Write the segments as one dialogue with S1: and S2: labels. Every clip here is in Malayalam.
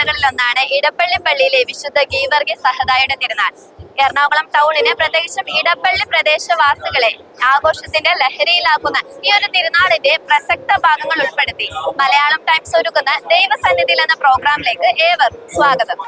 S1: നാളുകളിൽ ഒന്നാണ് ഇടപ്പള്ളി പള്ളിയിലെ വിശുദ്ധ ഗീവർഗി സഹദായുടെ തിരുനാൾ. എറണാകുളം ടൗണിന് പ്രത്യേകിച്ചും ഇടപ്പള്ളി പ്രദേശവാസികളെ ആഘോഷത്തിന്റെ ലഹരിയിലാക്കുന്ന ഈ ഒരു തിരുനാളിന്റെ പ്രസക്ത ഭാഗങ്ങൾ ഉൾപ്പെടുത്തി. മലയാളം ടൈംസ് ഒരുക്കുന്ന ദൈവസന്നിധിയിൽ എന്ന പ്രോഗ്രാമിലേക്ക് ഏവർ സ്വാഗതം.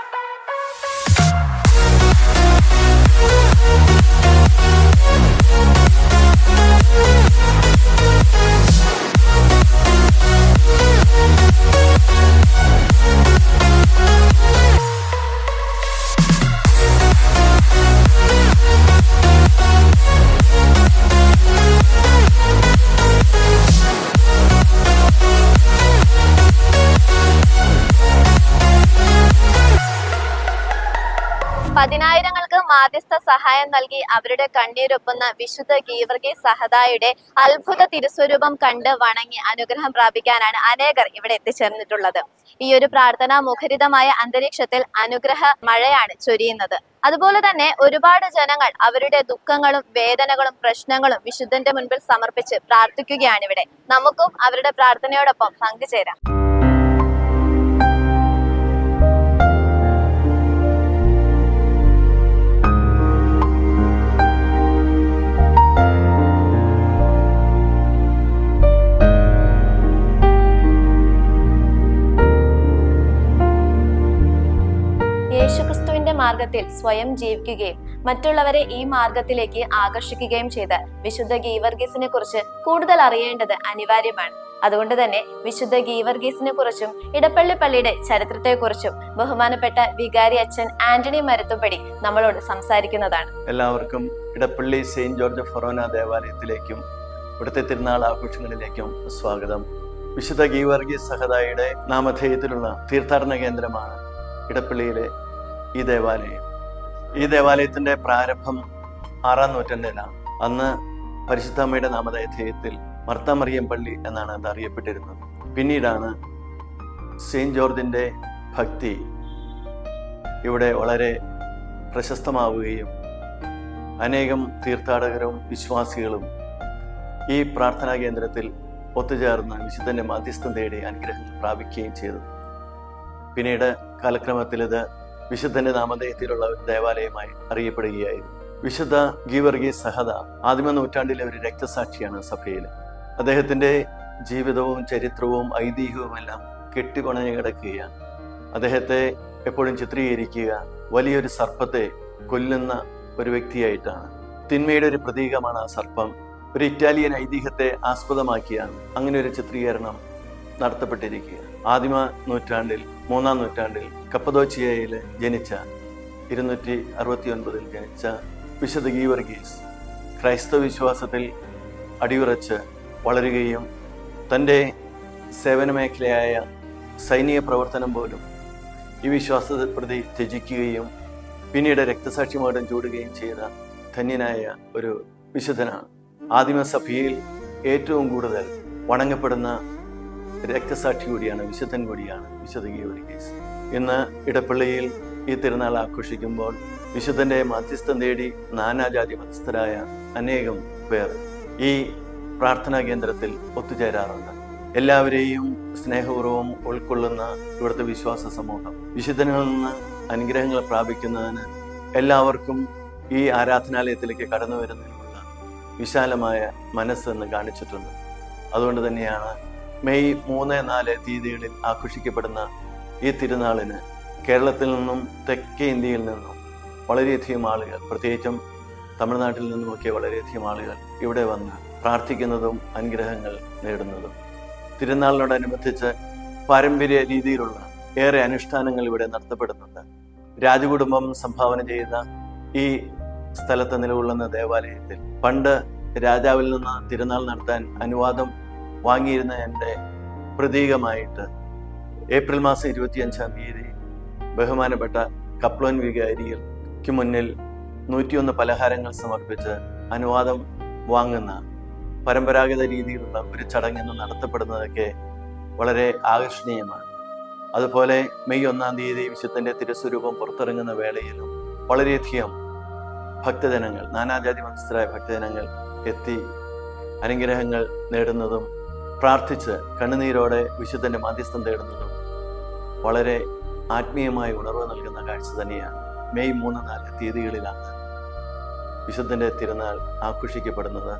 S1: മാധ്യസ്ഥ സഹായം നൽകി അവരുടെ കണ്ണീരൊപ്പുന്ന വിശുദ്ധ ഗീവർഗി സഹദായുടെ അത്ഭുത തിരുസ്വരൂപം കണ്ട് വണങ്ങി അനുഗ്രഹം പ്രാപിക്കാനാണ് അനേകർ ഇവിടെ എത്തിച്ചേർന്നിട്ടുള്ളത്. ഈ ഒരു പ്രാർത്ഥനാ മുഖരിതമായ അന്തരീക്ഷത്തിൽ അനുഗ്രഹ മഴയാണ് ചൊരിയുന്നത്. അതുപോലെ തന്നെ ഒരുപാട് ജനങ്ങൾ അവരുടെ ദുഃഖങ്ങളും വേദനകളും പ്രശ്നങ്ങളും വിശുദ്ധന്റെ മുൻപിൽ സമർപ്പിച്ച് പ്രാർത്ഥിക്കുകയാണ് ഇവിടെ. നമുക്കും അവരുടെ പ്രാർത്ഥനയോടൊപ്പം പങ്കുചേരാം. മാർഗത്തിൽ സ്വയം ജീവിക്കുകയും മറ്റുള്ളവരെ ഈ മാർഗത്തിലേക്ക് ആകർഷിക്കുകയും ചെയ്ത വിശുദ്ധ ഗീവർഗീസിനെ കുറിച്ച് കൂടുതൽ അറിയേണ്ടത് അനിവാര്യമാണ്. അതുകൊണ്ട് തന്നെ വിശുദ്ധ ഗീവർഗീസിനെ കുറിച്ചും ഇടപ്പള്ളി പള്ളിയുടെ ചരിത്രത്തെക്കുറിച്ചും ബഹുമാനപ്പെട്ട വികാരി അച്ഛൻ ആന്റണി മരത്തുപടി നമ്മളോട് സംസാരിക്കുന്നതാണ്.
S2: എല്ലാവർക്കും ഇടപ്പള്ളി സെയിന്റ് ജോർജ് ഫൊറോന ദേവാലയത്തിലേക്കും ഇവിടുത്തെ തിരുനാൾ ആഘോഷങ്ങളിലേക്കും സ്വാഗതം. വിശുദ്ധ ഗീവർഗീസ് സഹതായുടെ നാമധേയത്തിലുള്ള തീർത്ഥാടന കേന്ദ്രമാണ് ഇടപ്പള്ളിയിലെ ഈ ദേവാലയം. ഈ ദേവാലയത്തിന്റെ പ്രാരംഭം ആറാം നൂറ്റാണ്ടിലാണ്. അന്ന് പരിശുദ്ധമ്മയുടെ നാമധേയത്തിൽ മർത്തമറിയം പള്ളി എന്നാണ് അത് അറിയപ്പെട്ടിരുന്നത്. പിന്നീടാണ് സെയിന്റ് ജോർജിന്റെ ഭക്തി ഇവിടെ വളരെ പ്രശസ്തമാവുകയും അനേകം തീർത്ഥാടകരും വിശ്വാസികളും ഈ പ്രാർത്ഥനാ കേന്ദ്രത്തിൽ ഒത്തുചേർന്ന് വിശുദ്ധന്റെ മധ്യസ്ഥം തേടി അനുഗ്രഹം പ്രാപിക്കുകയും ചെയ്തു. പിന്നീട് കാലക്രമത്തിൽ ഇത് വിശുദ്ധന്റെ നാമധേയത്തിലുള്ള ഒരു ദേവാലയമായി അറിയപ്പെടുകയായിരുന്നു. വിശുദ്ധ ഗീവർഗി സഹദ ആദിമ നൂറ്റാണ്ടിലെ ഒരു രക്തസാക്ഷിയാണ് സഭയിൽ അദ്ദേഹത്തിന്റെ ജീവിതവും ചരിത്രവും ഐതിഹ്യവും എല്ലാം കെട്ടിക്കൊണഞ്ഞു കിടക്കുകയാണ്. അദ്ദേഹത്തെ എപ്പോഴും ചിത്രീകരിക്കുക വലിയൊരു സർപ്പത്തെ കൊല്ലുന്ന ഒരു വ്യക്തിയായിട്ടാണ്. തിന്മയുടെ ഒരു പ്രതീകമാണ് ആ സർപ്പം. ഒരു ഇറ്റാലിയൻ ഐതിഹ്യത്തെ ആസ്പദമാക്കിയാണ് അങ്ങനെ ഒരു ചിത്രീകരണം നടത്തപ്പെട്ടിരിക്കുക. ആദിമ നൂറ്റാണ്ടിൽ മൂന്നാം നൂറ്റാണ്ടിൽ കപ്പദോച്ചിയയിൽ ജനിച്ച ഇരുന്നൂറ്റി അറുപത്തി ഒൻപതിൽ ജനിച്ച വിശുദ്ധ ഗീവർഗീസ് ക്രൈസ്തവ വിശ്വാസത്തിൽ അടിയുറച്ച് വളരുകയും തന്റെ സേവന മേഖലയായ സൈനിക പ്രവർത്തനം പോലും ഈ വിശ്വാസത്തെ പ്രതി ത്യജിക്കുകയും പിന്നീട് രക്തസാക്ഷിമാടം ചൂടുകയും ചെയ്ത ധന്യനായ ഒരു വിശുദ്ധനാണ്. ആദിമസഭയിൽ ഏറ്റവും കൂടുതൽ വണങ്ങപ്പെടുന്ന രക്തസാക്ഷി കൂടിയാണ് വിശുദ്ധൻ കൂടിയാണ് വിശുദ്ധ കേസ് ഇന്ന് ഇടപ്പള്ളിയിൽ ഈ തിരുനാൾ ആഘോഷിക്കുമ്പോൾ വിശുദ്ധന്റെ മധ്യസ്ഥം തേടി നാനാജാതി മധ്യസ്ഥരായ അനേകം പേർ ഈ പ്രാർത്ഥനാ കേന്ദ്രത്തിൽ ഒത്തുചേരാറുണ്ട്. എല്ലാവരെയും സ്നേഹപൂർവം ഉൾക്കൊള്ളുന്ന ഇവിടുത്തെ വിശ്വാസ സമൂഹം വിശുദ്ധനിൽ നിന്ന് അനുഗ്രഹങ്ങൾ പ്രാപിക്കുന്നതിന് എല്ലാവർക്കും ഈ ആരാധനാലയത്തിലേക്ക് കടന്നു വരുന്നതിനുള്ള വിശാലമായ മനസ്സെന്ന് കാണിച്ചിട്ടുണ്ട്. അതുകൊണ്ട് തന്നെയാണ് മെയ് മൂന്ന് നാല് തീയതികളിൽ ആഘോഷിക്കപ്പെടുന്ന ഈ തിരുനാളിന് കേരളത്തിൽ നിന്നും തെക്കേ ഇന്ത്യയിൽ നിന്നും വളരെയധികം ആളുകൾ പ്രത്യേകിച്ചും തമിഴ്നാട്ടിൽ നിന്നുമൊക്കെ വളരെയധികം ആളുകൾ ഇവിടെ വന്ന് പ്രാർത്ഥിക്കുന്നതും അനുഗ്രഹങ്ങൾ നേടുന്നതും. തിരുനാളിനോടനുബന്ധിച്ച് പാരമ്പര്യ രീതിയിലുള്ള ഏറെ അനുഷ്ഠാനങ്ങൾ ഇവിടെ നടത്തപ്പെടുന്നുണ്ട്. രാജകുടുംബം സംഭാവന ചെയ്യുന്ന ഈ സ്ഥലത്ത് നിലകൊള്ളുന്ന ദേവാലയത്തിൽ പണ്ട് രാജാവിൽ നിന്ന് തിരുനാൾ നടത്താൻ അനുവാദം വാങ്ങിയിരുന്നതിന്റെ പ്രതീകമായിട്ട് ഏപ്രിൽ മാസം ഇരുപത്തിയഞ്ചാം തീയതി ബഹുമാനപ്പെട്ട കപ്ലോൻ വികാരികൾക്ക് മുന്നിൽ നൂറ്റിയൊന്ന് പലഹാരങ്ങൾ സമർപ്പിച്ച് അനുവാദം വാങ്ങുന്ന പരമ്പരാഗത രീതിയിലുള്ള ഒരു ചടങ്ങിന് നടത്തപ്പെടുന്നതൊക്കെ വളരെ ആകർഷണീയമാണ്. അതുപോലെ മെയ് ഒന്നാം തീയതി വിശുദ്ധന്റെ തിരുസ്വരൂപം പുറത്തിറങ്ങുന്ന വേളയിലും വളരെയധികം ഭക്തജനങ്ങൾ നാനാജാതി മത്സരായ ഭക്തജനങ്ങൾ എത്തി അനുഗ്രഹങ്ങൾ നേടുന്നതും പ്രാർത്ഥിച്ച് കണ്ണുനീരോടെ വിശുദ്ധന്റെ മാധ്യസ്ഥം തേടുന്നതും വളരെ ആത്മീയമായ ഉണർവ് നൽകുന്ന കാഴ്ച തന്നെയാണ്. മെയ് മൂന്ന് നാല് തീയതികളിലാണ് വിശുദ്ധന്റെ തിരുനാൾ ആഘോഷിക്കപ്പെടുന്നത്.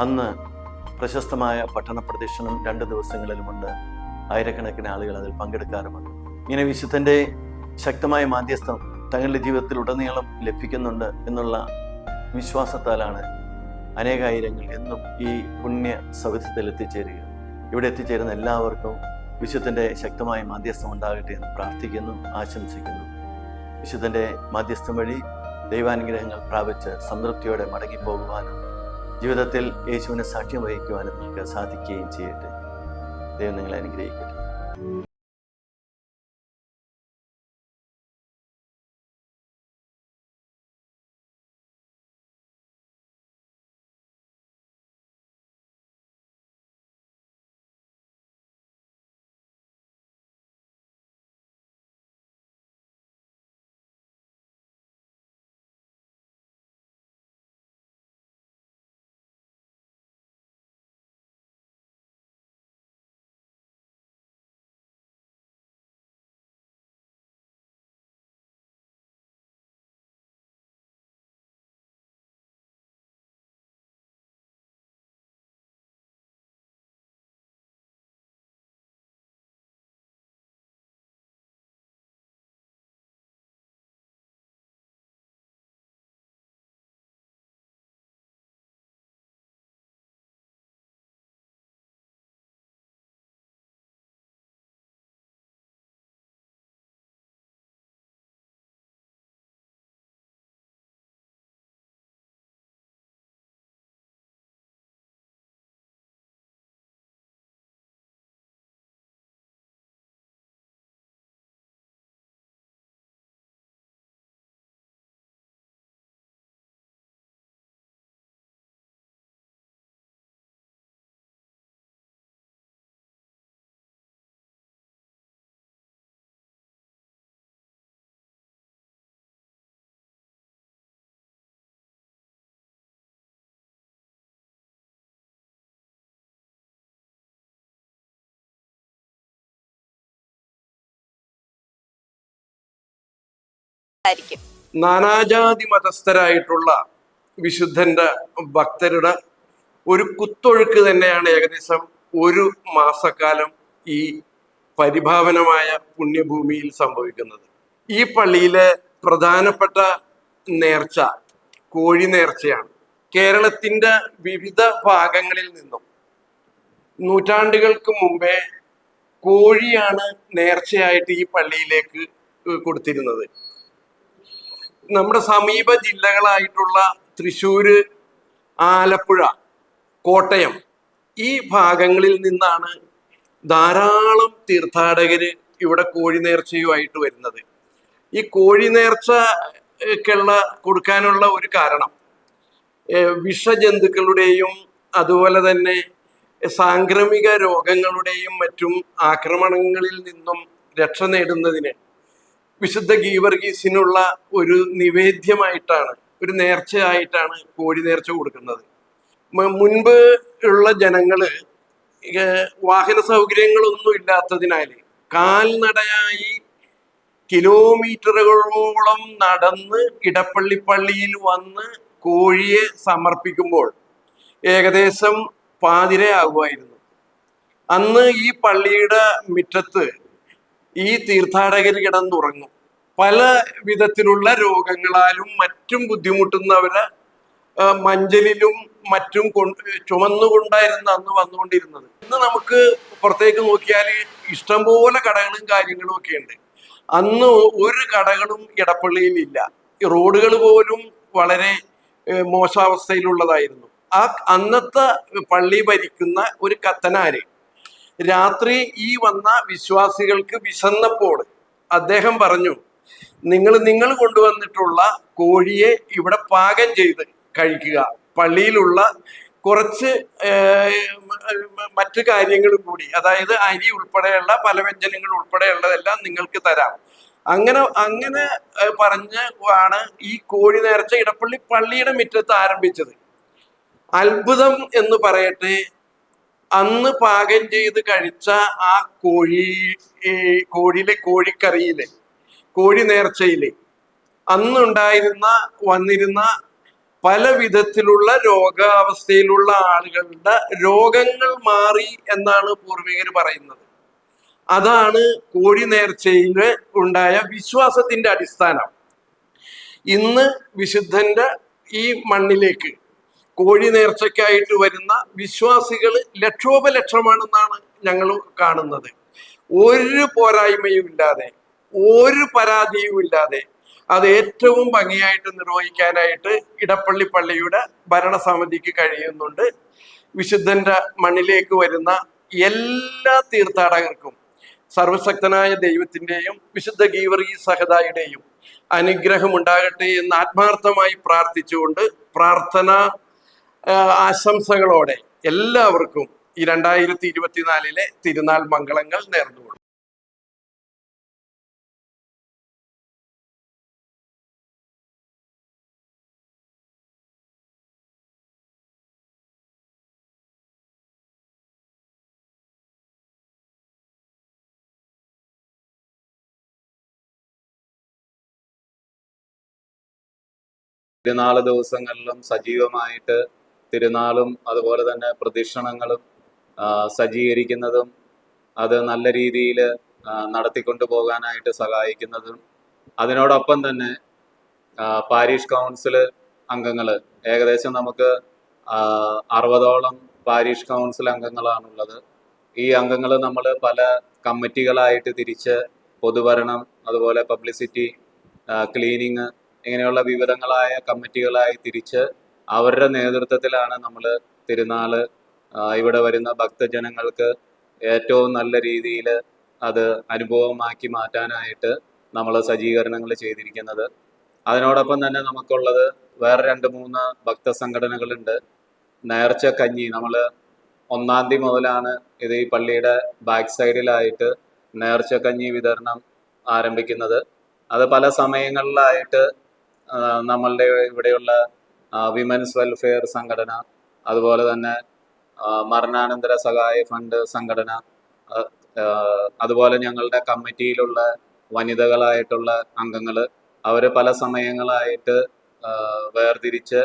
S2: അന്ന് പ്രശസ്തമായ പട്ടണ പ്രദക്ഷിണം രണ്ട് ദിവസങ്ങളിലുമുണ്ട്. ആയിരക്കണക്കിന് ആളുകൾ അതിൽ പങ്കെടുക്കാറുമുണ്ട്. ഇങ്ങനെ വിശുദ്ധന്റെ ശക്തമായ മാധ്യസ്ഥം തങ്ങളുടെ ജീവിതത്തിൽ ഉടനീളം ലഭിക്കുന്നുണ്ട് എന്നുള്ള വിശ്വാസത്താലാണ് അനേകായിരങ്ങൾ എന്നും ഈ പുണ്യ സൗധത്തിൽ എത്തിച്ചേരുക ഇവിടെ എത്തിച്ചേരുന്ന എല്ലാവർക്കും വിശുദ്ധന്റെ ശക്തമായ മാധ്യസ്ഥം ഉണ്ടാകട്ടെ എന്ന് പ്രാർത്ഥിക്കുന്നു ആശംസിക്കുന്നു. വിശുദ്ധന്റെ മാധ്യസ്ഥം വഴി ദൈവാനുഗ്രഹങ്ങൾ പ്രാപിച്ച് സംതൃപ്തിയോടെ മടങ്ങിപ്പോകുവാനും ജീവിതത്തിൽ യേശുവിനെ സാക്ഷ്യം വഹിക്കുവാനും നിങ്ങൾക്ക് സാധിക്കുകയും ചെയ്യട്ടെ. ദൈവം നിങ്ങളെ അനുഗ്രഹിക്കട്ടെ.
S3: നാനാജാതി മതസ്ഥരായിട്ടുള്ള വിശുദ്ധന്റെ ഭക്തരുടെ ഒരു കുത്തൊഴുക്ക് തന്നെയാണ് ഏകദേശം ഒരു മാസക്കാലം ഈ പരിഭാവനമായ പുണ്യഭൂമിയിൽ സംഭവിക്കുന്നത്. ഈ പള്ളിയിലെ പ്രധാനപ്പെട്ട നേർച്ച കോഴി നേർച്ചയാണ്. കേരളത്തിന്റെ വിവിധ ഭാഗങ്ങളിൽ നിന്നും നൂറ്റാണ്ടുകൾക്ക് മുമ്പേ കോഴിയാണ് നേർച്ചയായിട്ട് ഈ പള്ളിയിലേക്ക് കൊടുത്തിരുന്നത്. നമ്മുടെ സമീപ ജില്ലകളായിട്ടുള്ള തൃശ്ശൂര് ആലപ്പുഴ കോട്ടയം ഈ ഭാഗങ്ങളിൽ നിന്നാണ് ധാരാളം തീർത്ഥാടകര് ഇവിടെ കോഴി നേർച്ചയുമായിട്ട് വരുന്നത്. ഈ കോഴി നേർച്ചക്കുള്ള കൊടുക്കാനുള്ള ഒരു കാരണം വിഷജന്തുക്കളുടെയും അതുപോലെ തന്നെ സാംക്രമിക രോഗങ്ങളുടെയും മറ്റും ആക്രമണങ്ങളിൽ നിന്നും രക്ഷ നേടുന്നതിന് വിശുദ്ധ ഗീവർഗീസിനുള്ള ഒരു നിവേദ്യമായിട്ടാണ് ഒരു നേർച്ചയായിട്ടാണ് കോഴി നേർച്ച കൊടുക്കുന്നത്. മുൻപ് ഉള്ള ജനങ്ങൾ വാഹന സൗകര്യങ്ങളൊന്നും ഇല്ലാത്തതിനാൽ കാൽനടയായി കിലോമീറ്ററുകളോളം നടന്ന് ഇടപ്പള്ളി പള്ളിയിൽ വന്ന് കോഴിയെ സമർപ്പിക്കുമ്പോൾ ഏകദേശം പാതിരയാകുമായിരുന്നു. അന്ന് ഈ പള്ളിയുടെ മുറ്റത്ത് ഈ തീർത്ഥാടകർ കിടന്നുറങ്ങും. പല വിധത്തിലുള്ള രോഗങ്ങളാലും മറ്റും ബുദ്ധിമുട്ടുന്നവരെ മഞ്ചലിലും മറ്റും കൊണ്ട് ചുമന്നുകൊണ്ടായിരുന്നു അന്ന് വന്നുകൊണ്ടിരുന്നത്. ഇന്ന് നമുക്ക് പുറത്തേക്ക് നോക്കിയാൽ ഇഷ്ടംപോലെ കടകളും കാര്യങ്ങളും ഒക്കെ ഉണ്ട് അന്ന് ഒരു കടകളും ഇടപ്പള്ളിയിൽ ഇല്ല റോഡുകൾ പോലും വളരെ മോശാവസ്ഥയിലുള്ളതായിരുന്നു. ആ അന്നത്തെ പള്ളി ഭരിക്കുന്ന ഒരു കത്തനാര് രാത്രി ഈ വന്ന വിശ്വാസികൾക്ക് വിശന്നപ്പോൾ അദ്ദേഹം പറഞ്ഞു നിങ്ങൾ നിങ്ങൾ കൊണ്ടുവന്നിട്ടുള്ള കോഴിയെ ഇവിടെ പാകം ചെയ്ത് കഴിക്കുക. പള്ളിയിലുള്ള കുറച്ച് മറ്റു കാര്യങ്ങളും കൂടി അതായത് അരി ഉൾപ്പെടെയുള്ള പല വ്യഞ്ജനങ്ങൾ ഉൾപ്പെടെയുള്ളതെല്ലാം നിങ്ങൾക്ക് തരാം. അങ്ങനെ അങ്ങനെ പറഞ്ഞ് ആണ് ഈ കോഴി നേർച്ച ഇടപ്പള്ളി പള്ളിയുടെ മുറ്റത്ത് ആരംഭിച്ചത്. അത്ഭുതം എന്ന് പറയട്ടെ അന്ന് പാകം ചെയ്ത് കഴിച്ച ആ കോഴി കോഴിയിലെ കോഴിക്കറിയിലെ കോഴി നേർച്ചയിലെ അന്നുണ്ടായിരുന്ന വന്നിരുന്ന പല വിധത്തിലുള്ള രോഗാവസ്ഥയിലുള്ള ആളുകളുടെ രോഗങ്ങൾ മാറി എന്നാണ് പൂർവികർ പറയുന്നത്. അതാണ് കോഴി നേർച്ചയിൽ ഉണ്ടായ വിശ്വാസത്തിന്റെ അടിസ്ഥാനം. ഇന്ന് വിശുദ്ധന്റെ ഈ മണ്ണിലേക്ക് കോഴി നേർച്ചയ്ക്കായിട്ട് വരുന്ന വിശ്വാസികൾ ലക്ഷോപലക്ഷമാണെന്നാണ് ഞങ്ങൾ കാണുന്നത്. ഒരു പോരായ്മയും ഇല്ലാതെ ഒരു പരാതിയും ഇല്ലാതെ അത് ഏറ്റവും ഭംഗിയായിട്ട് നിർവഹിക്കാനായിട്ട് ഇടപ്പള്ളി പള്ളിയുടെ ഭരണസമിതിക്ക് കഴിയുന്നുണ്ട്. വിശുദ്ധന്റെ മണ്ണിലേക്ക് വരുന്ന എല്ലാ തീർത്ഥാടകർക്കും സർവശക്തനായ ദൈവത്തിന്റെയും വിശുദ്ധ ഗീവർഗി സഹദായുടെയും അനുഗ്രഹം ഉണ്ടാകട്ടെ എന്ന് ആത്മാർത്ഥമായി പ്രാർത്ഥിച്ചുകൊണ്ട് പ്രാർത്ഥന ആശംസകളോടെ എല്ലാവർക്കും ഈ രണ്ടായിരത്തി ഇരുപത്തിനാലിലെ തിരുനാൾ മംഗളങ്ങൾ നേർന്നുകൊള്ളു.
S4: തിരുനാൾ ദിവസങ്ങളിലും സജീവമായിട്ട് തിരുനാളും അതുപോലെ തന്നെ പ്രദക്ഷിണങ്ങളും സജ്ജീകരിക്കുന്നതും അത് നല്ല രീതിയിൽ നടത്തിക്കൊണ്ടു പോകാനായിട്ട് സഹായിക്കുന്നതും അതിനോടൊപ്പം തന്നെ പാരീഷ് കൗൺസിൽ അംഗങ്ങൾ ഏകദേശം നമുക്ക് അറുപതോളം പാരീഷ് കൗൺസിൽ അംഗങ്ങളാണുള്ളത്. ഈ അംഗങ്ങൾ നമ്മൾ പല കമ്മിറ്റികളായിട്ട് തിരിച്ച് പൊതുഭരണം അതുപോലെ പബ്ലിസിറ്റി ക്ലീനിങ് ഇങ്ങനെയുള്ള വിവിധങ്ങളായ കമ്മിറ്റികളായി തിരിച്ച് അവരുടെ നേതൃത്വത്തിലാണ് നമ്മൾ തിരുനാൾ ഇവിടെ വരുന്ന ഭക്തജനങ്ങൾക്ക് ഏറ്റവും നല്ല രീതിയിൽ അത് അനുഭവമാക്കി മാറ്റാനായിട്ട് നമ്മൾ സജ്ജീകരണങ്ങൾ ചെയ്തിരിക്കുന്നത്. അതിനോടൊപ്പം തന്നെ നമുക്കുള്ളത് വേറെ രണ്ട് മൂന്ന് ഭക്ത സംഘടനകളുണ്ട്. നേർച്ച കഞ്ഞി നമ്മൾ ഒന്നാം തീയതി മുതലാണ് ഇത് ഈ പള്ളിയുടെ ബാക്ക് സൈഡിലായിട്ട് നേർച്ച കഞ്ഞി വിതരണം ആരംഭിക്കുന്നത്. അത് പല സമയങ്ങളിലായിട്ട് നമ്മളുടെ ഇവിടെയുള്ള വിമൻസ് വെൽഫെയർ സംഘടന അതുപോലെ തന്നെ മരണാനന്തര സഹായ ഫണ്ട് സംഘടന അതുപോലെ ഞങ്ങളുടെ കമ്മിറ്റിയിലുള്ള വനിതകളായിട്ടുള്ള അംഗങ്ങൾ അവർ പല സമയങ്ങളായിട്ട് വേർതിരിച്ച്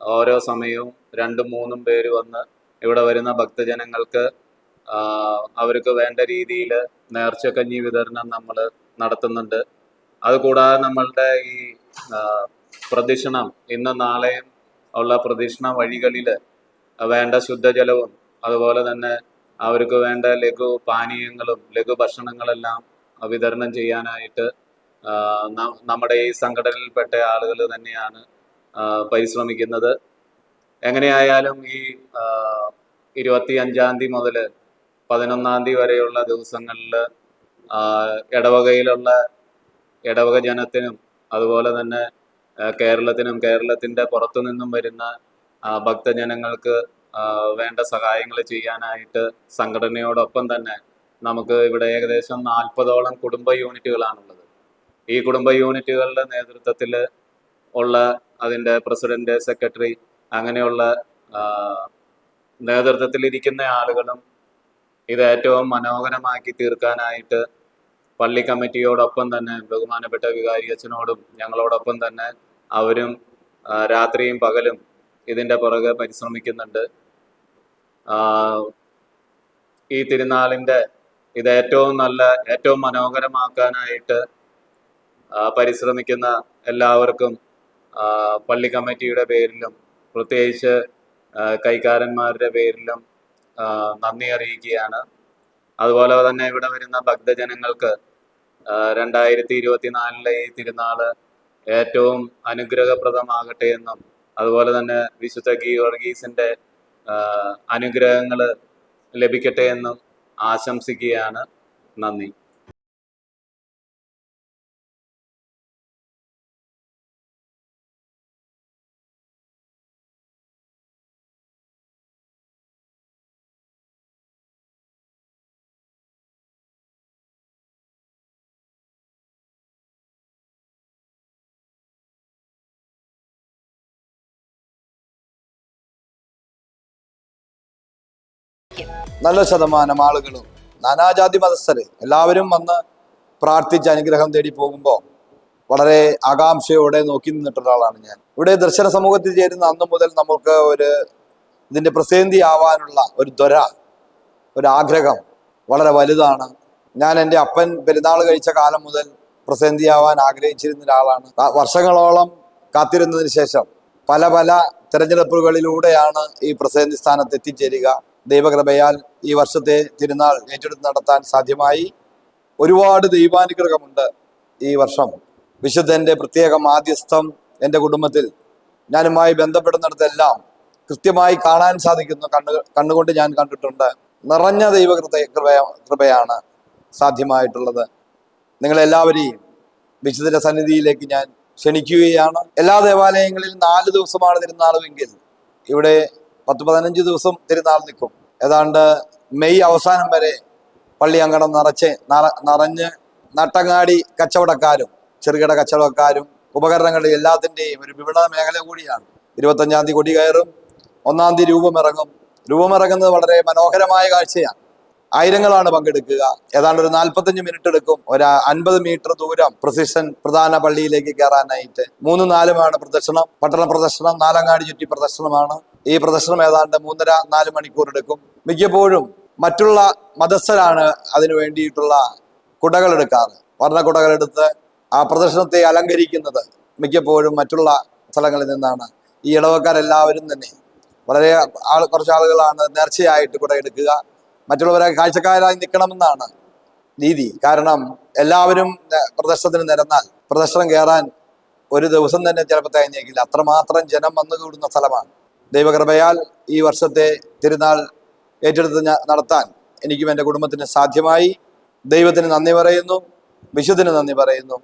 S4: ഓരോ സമയവും രണ്ടും മൂന്നും പേര് വന്ന് ഇവിടെ വരുന്ന ഭക്തജനങ്ങൾക്ക് അവർക്ക് വേണ്ട രീതിയിൽ നേർച്ചക്കഞ്ഞി വിതരണം നമ്മൾ നടത്തുന്നുണ്ട്. അതുകൂടാതെ നമ്മളുടെ ഈ പ്രദക്ഷിണം ഇന്ന് നാളെയും ഉള്ള പ്രദക്ഷിണ വഴികളിൽ വേണ്ട ശുദ്ധജലവും അതുപോലെ തന്നെ അവർക്ക് വേണ്ട ലഘു പാനീയങ്ങളും ലഘു ഭക്ഷണങ്ങളെല്ലാം വിതരണം ചെയ്യാനായിട്ട് നമ്മുടെ ഈ സംഘടനയിൽപ്പെട്ട ആളുകൾ തന്നെയാണ് പരിശ്രമിക്കുന്നത്. എങ്ങനെയായാലും ഈ ഇരുപത്തി അഞ്ചാം തീയതി മുതൽ പതിനൊന്നാം തീയതി വരെയുള്ള ദിവസങ്ങളിൽ ഇടവകയിലുള്ള ഇടവക ജനത്തിനും അതുപോലെ തന്നെ കേരളത്തിനും കേരളത്തിന്റെ പുറത്തു നിന്നും വരുന്ന ഭക്തജനങ്ങൾക്ക് വേണ്ട സഹായങ്ങൾ ചെയ്യാനായിട്ട് സംഘടനയോടൊപ്പം തന്നെ നമുക്ക് ഇവിടെ ഏകദേശം നാൽപ്പതോളം കുടുംബ യൂണിറ്റുകളാണുള്ളത്. ഈ കുടുംബ യൂണിറ്റുകളുടെ നേതൃത്വത്തിൽ ഉള്ള അതിന്റെ പ്രസിഡന്റ് സെക്രട്ടറി അങ്ങനെയുള്ള നേതൃത്വത്തിലിരിക്കുന്ന ആളുകളും ഇത് ഏറ്റവും മനോഹരമാക്കി തീർക്കാനായിട്ട് പള്ളി കമ്മിറ്റിയോടൊപ്പം തന്നെ ബഹുമാനപ്പെട്ട വികാരി അച്ഛനോടും ഞങ്ങളോടൊപ്പം തന്നെ അവരും രാത്രിയും പകലും ഇതിന്റെ പുറകെ പരിശ്രമിക്കുന്നുണ്ട്. ഈ തിരുനാളിന്റെ ഇത് ഏറ്റവും നല്ല ഏറ്റവും മനോഹരമാക്കാനായിട്ട് പരിശ്രമിക്കുന്ന എല്ലാവർക്കും പള്ളി കമ്മിറ്റിയുടെ പേരിലും പ്രത്യേകിച്ച് കൈക്കാരന്മാരുടെ പേരിലും നന്ദി അറിയിക്കുകയാണ്. അതുപോലെ തന്നെ ഇവിടെ വരുന്ന ഭക്തജനങ്ങൾക്ക് രണ്ടായിരത്തി ഇരുപത്തിനാലിലെ ഈ തിരുനാൾ ഏറ്റവും അനുഗ്രഹപ്രദമാകട്ടെ എന്നും അതുപോലെ തന്നെ വിശുദ്ധ ഗീവർഗീസിന്റെ അനുഗ്രഹങ്ങൾ ലഭിക്കട്ടെ എന്നും ആശംസിക്കുകയാണ്. നന്ദി.
S5: നല്ല ശതമാനം ആളുകളും നാനാജാതി മതസ്ഥര് എല്ലാവരും വന്ന് പ്രാർത്ഥിച്ച് അനുഗ്രഹം തേടി പോകുമ്പോൾ വളരെ ആകാംക്ഷയോടെ നോക്കി നിന്നിട്ടുള്ള ആളാണ് ഞാൻ. ഇവിടെ ദർശന സമൂഹത്തിൽ ചേരുന്ന അന്നു മുതൽ നമുക്ക് ഒരു ഇതിന്റെ പ്രസിദ്ധി ആവാനുള്ള ഒരു ദ്വര ഒരു ആഗ്രഹം വളരെ വലുതാണ്. ഞാൻ എന്റെ അപ്പൻ പെരുന്നാൾ കഴിച്ച കാലം മുതൽ പ്രസിദ്ധി ആവാൻ ആഗ്രഹിച്ചിരുന്ന ഒരാളാണ്. വർഷങ്ങളോളം കാത്തിരുന്നതിന് ശേഷം പല പല തിരഞ്ഞെടുപ്പുകളിലൂടെയാണ് ഈ പ്രസിദ്ധി സ്ഥാനത്ത് എത്തിച്ചേരുക. ദൈവകൃപയാൽ ഈ വർഷത്തെ തിരുനാൾ ഏറ്റെടുത്ത് നടത്താൻ സാധ്യമായി. ഒരുപാട് ദൈവാനുഗ്രഹമുണ്ട് ഈ വർഷം. വിശുദ്ധന്റെ പ്രത്യേക മാധ്യസ്ഥം എന്റെ കുടുംബത്തിൽ. ഞാനുമായി ബന്ധപ്പെടുന്നിടത്തെല്ലാം കൃത്യമായി കാണാൻ സാധിക്കുന്നു. കണ്ണു കണ്ണുകൊണ്ട് ഞാൻ കണ്ടിട്ടുണ്ട്. നിറഞ്ഞ ദൈവകൃത കൃപ കൃപയാണ് സാധ്യമായിട്ടുള്ളത്. നിങ്ങളെല്ലാവരെയും വിശുദ്ധന്റെ സന്നിധിയിലേക്ക് ഞാൻ ക്ഷണിക്കുകയാണ്. എല്ലാ ദേവാലയങ്ങളിലും നാല് ദിവസമാണ് തിരുന്നാളുമെങ്കിൽ ഇവിടെ പത്ത് പതിനഞ്ച് ദിവസം തിരുനാൾ നിൽക്കും. ഏതാണ്ട് മെയ് അവസാനം വരെ പള്ളി അങ്കണം നിറച്ച് നിറ- നിറഞ്ഞ് നട്ടങ്ങാടി കച്ചവടക്കാരും ചെറുകിട കച്ചവടക്കാരും ഉപകരണങ്ങളുടെ എല്ലാത്തിന്റെയും ഒരു വിപണന മേഖല കൂടിയാണ്. ഇരുപത്തഞ്ചാം തീയതി കൊടി കയറും ഒന്നാം തീയതി രൂപമിറങ്ങും രൂപമിറങ്ങുന്നത് വളരെ മനോഹരമായ കാഴ്ചയാണ്. ആയിരങ്ങളാണ് പങ്കെടുക്കുക. ഏതാണ്ട് ഒരു നാൽപ്പത്തഞ്ച് മിനിറ്റ് എടുക്കും. ഒരു അൻപത് മീറ്റർ ദൂരം പ്രസിഷൻ പ്രധാന പള്ളിയിലേക്ക് കയറാനായിട്ട്. മൂന്നും നാലുമാണ് പ്രദർശനം പട്ടണ പ്രദർശനം നാലങ്ങാടി ചുറ്റി പ്രദർശനമാണ് ഈ പ്രദർശനം ഏതാണ്ട് മൂന്നര നാല് മണിക്കൂർ എടുക്കും. മിക്കപ്പോഴും മറ്റുള്ള മതസ്ഥരാണ് അതിനു വേണ്ടിയിട്ടുള്ള കുടകളെടുക്കാറ് വർണ കുടകൾ എടുത്ത് ആ പ്രദർശനത്തെ അലങ്കരിക്കുന്നത് മിക്കപ്പോഴും മറ്റുള്ള സ്ഥലങ്ങളിൽ നിന്നാണ്. ഈ ഇടവക്കാരെല്ലാവരും തന്നെ. വളരെ ആൾ കുറച്ച് ആളുകളാണ് നേർച്ചയായിട്ട് കുട എടുക്കുക. മറ്റുള്ളവരെ കാഴ്ചക്കാരായി നിൽക്കണമെന്നാണ് രീതി. കാരണം എല്ലാവരും പ്രദർശനത്തിന് നിരന്നാൽ പ്രദർശനം കയറാൻ ഒരു ദിവസം തന്നെ ചിലപ്പോൾ തികഞ്ഞേക്കില്ല അത്രമാത്രം ജനം വന്നു കൂടുന്ന സ്ഥലമാണ്. ദൈവകൃപയാൽ ഈ വർഷത്തെ തിരുനാൾ ഏറ്റെടുത്ത് നടത്താൻ എനിക്കും എന്റെ കുടുംബത്തിന് സാധ്യമായി. ദൈവത്തിന് നന്ദി പറയുന്നു. വിശുദ്ധന് നന്ദി പറയുന്നു.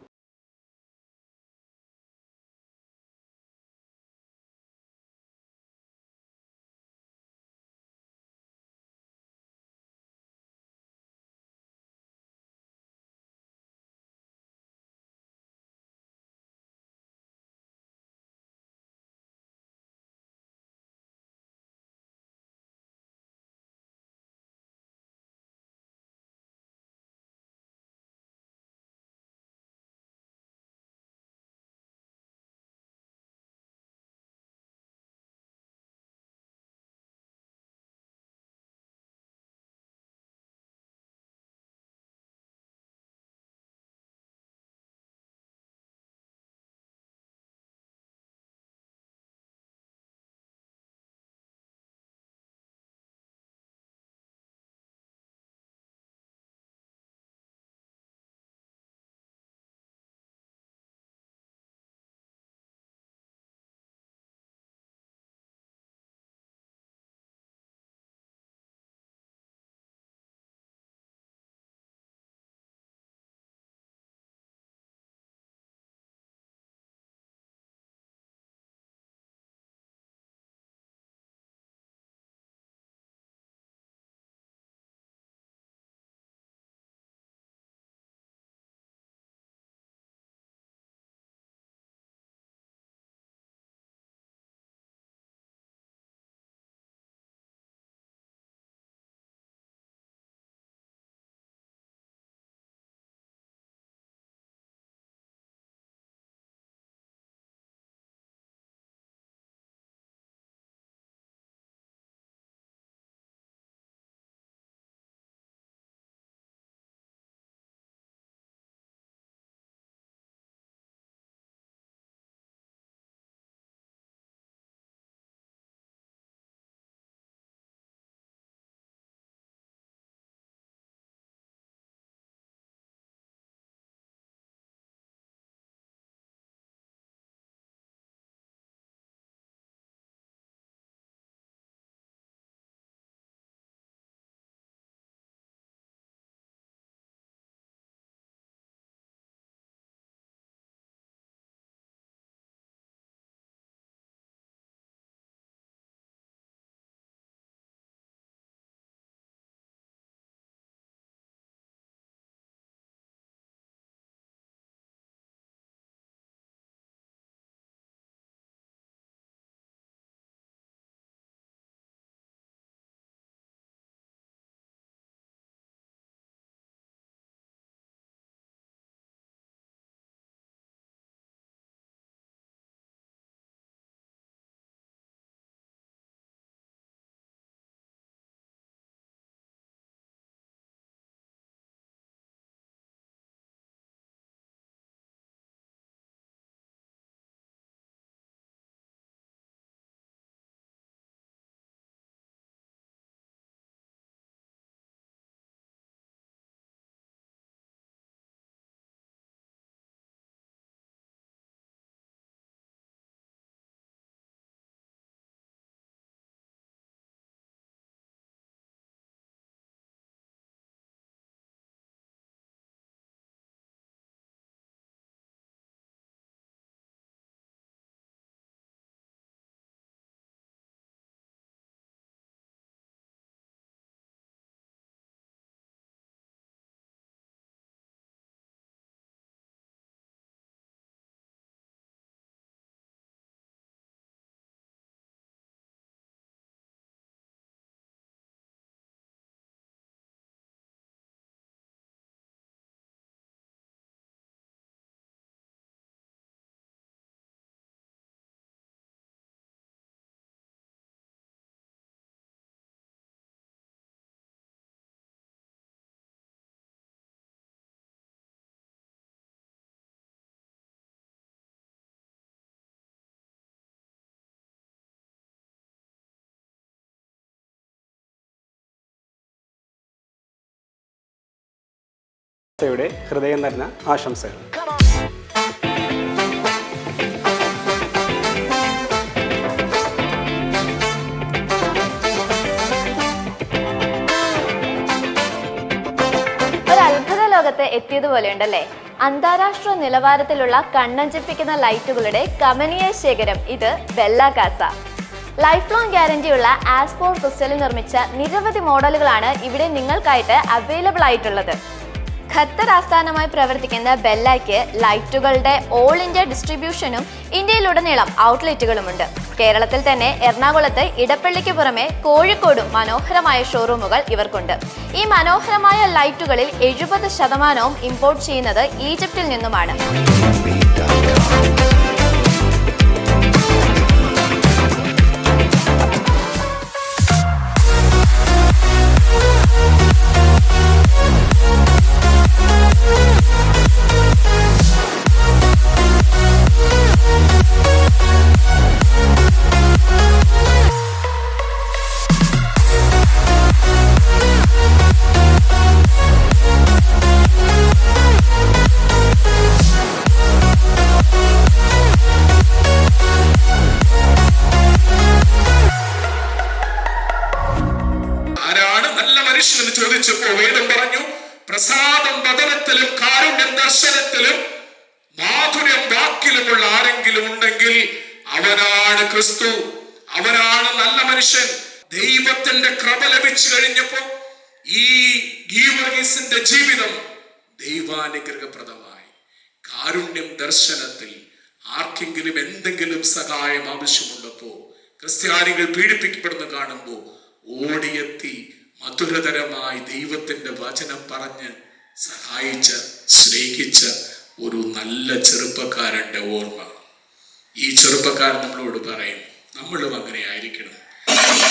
S6: യുടെ ഹൃദയം നിറഞ്ഞ ആശംസകൾ.
S1: ഒരു എത്തിയതുപോലെ ഉണ്ടല്ലേ അന്താരാഷ്ട്ര നിലവാരത്തിലുള്ള കണ്ണഞ്ചിപ്പിക്കുന്ന ലൈറ്റുകളുടെ കമനീയ ശേഖരം ഇത് ബെല്ല കാസ. ലൈഫ് ലോങ് ഗ്യാരണ്ടിയുള്ള ആസ്പോർ ക്രിസ്റ്റലിൽ നിർമ്മിച്ച നിരവധി മോഡലുകളാണ് ഇവിടെ നിങ്ങൾക്കായിട്ട് അവൈലബിൾ ആയിട്ടുള്ളത്. ഖത്തർ ആസ്ഥാനമായി പ്രവർത്തിക്കുന്ന ബെല്ലയ്ക്ക് ലൈറ്റുകളുടെ ഓൾ ഇന്ത്യ ഡിസ്ട്രിബ്യൂഷനും ഇന്ത്യയിലുടനീളം ഔട്ട്ലെറ്റുകളുമുണ്ട് കേരളത്തിൽ തന്നെ എറണാകുളത്ത് ഇടപ്പള്ളിക്ക് പുറമെ കോഴിക്കോടും മനോഹരമായ ഷോറൂമുകൾ ഇവർക്കുണ്ട്. ഈ മനോഹരമായ ലൈറ്റുകളിൽ എഴുപത് ശതമാനവും ഇമ്പോർട്ട് ചെയ്യുന്നത് ഈജിപ്തിൽ നിന്നുമാണ്.
S7: കഴിഞ്ഞപ്പോ ഈ ഗീവർഗീസിന്റെ ജീവിതം ദൈവാനുഗ്രഹപ്രദമായി. കാരുണ്യം ദർശനത്തിൽ ആർക്കെങ്കിലും എന്തെങ്കിലും സഹായം ആവശ്യമുള്ളപ്പോ ക്രിസ്ത്യാനികൾ പീഡിപ്പിക്കപ്പെടുന്ന കാണുമ്പോൾ ഓടിയെത്തി മധുരതരമായി ദൈവത്തിന്റെ വചനം പറഞ്ഞ് സഹായിച്ച് സ്നേഹിച്ച ഒരു നല്ല ചെറുപ്പക്കാരന്റെ ഓർമ്മ. ഈ ചെറുപ്പക്കാരൻ നമ്മളോട് പറയും നമ്മളും അങ്ങനെ ആയിരിക്കണം.